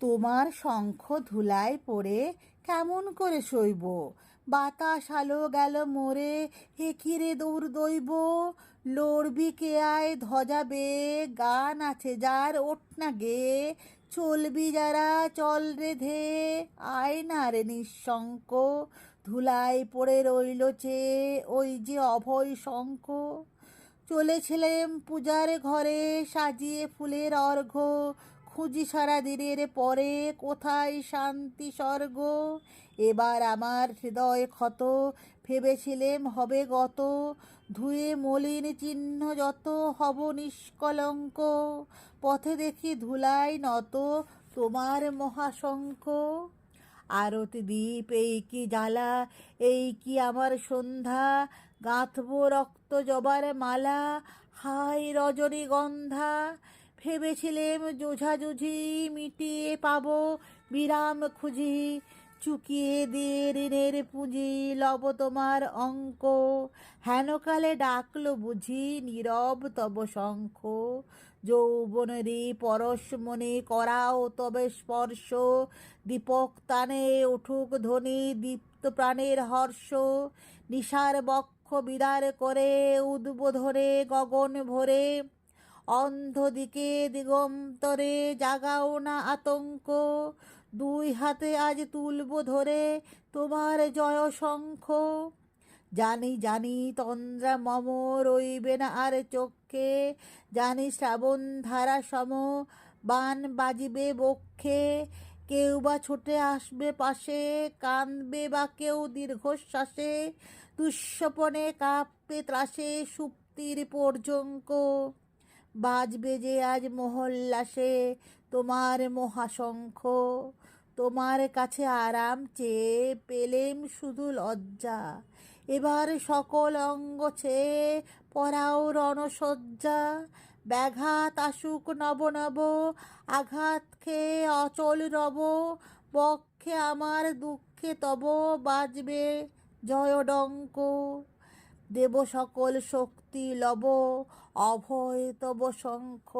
তোমার শঙ্খ ধুলায় পড়ে কেমন করে সইব বাতাস আলো গেল মোরে হেকিরে দৌড় দইব লড়বি কে আয় ধ্বজা বে, গান আছে যার ওঠ না গে। চলবি যারা, চল রে ধে, আয় না রে নিঃশঙ্ক। ধুলায় পড়ে রইল চেয়ে ওই যে অভয় শঙ্খ। চলেছিলাম পূজার ঘরে, সাজিয়ে ফুলের অর্ঘ্য। খুঁজি সারা দিনের পরে কোথায় শান্তি, স্বর্গ? এবার আমার হৃদয় ক্ষত, ভেবেছিলেম হবে গত। ধুয়ে মলিন চিহ্ন যত হব নিষ্কলঙ্ক। পথে দেখি ধুলাই নত তোমার মহাশঙ্খ। আরতি দ্বীপ, এই কি জ্বালা? এই কি আমার সন্ধ্যা? গাঁথব রক্ত জবার মালা? হাই রজনীগন্ধা! ভেবেছিলেম জোঝাজুঝি মিটিয়ে পাবো বিরাম খুঁজি। চুকিয়ে দিয়ে ঋণের পুঁজি লব তোমার অঙ্ক। হেনকালে ডাকলো বুঝি নীরব তব শঙ্খ। যৌবনেরই পরশ মনে করাও তবে স্পর্শ। দীপক তানে উঠুক ধ্বনি দীপ্ত প্রাণের হর্ষ। নিশার বক্ষ বিদার করে উদ্বোধনে গগন ভরে অন্ধ দিকে দিগন্তরে জাগাও না আতঙ্ক। দুই হাতে আজ তুলব ধরে তোমার জয় শঙ্খ। জানি জানি তন্দ্রা মম রইবে না আর চক্ষে। জানি শ্রাবণ ধারা সম বান বাজিবে বক্ষে। কেউ বা ছুটে আসবে পাশে, কাঁদবে বা কেউ দীর্ঘশ্বাসে। দুঃস্বপনে কাঁপবে ত্রাসে সুপ্তির পর্যঙ্ক। বাজবে যে আজ মহল্লাসে তোমার মহাশঙ্খ। তোমার কাছে আরাম চেয়ে পেলেম শুধু লজ্জা। এবার সকল অঙ্গ ছেয়ে পরাও রণসজ্জা। ব্যাঘাত আসুক নব নব, আঘাত খেয়ে অচল রব। বক্ষে আমার দুঃখে তব বাজবে জয়ডঙ্ক। দেব সকল শক্তি লব অভয় তব শঙ্খ।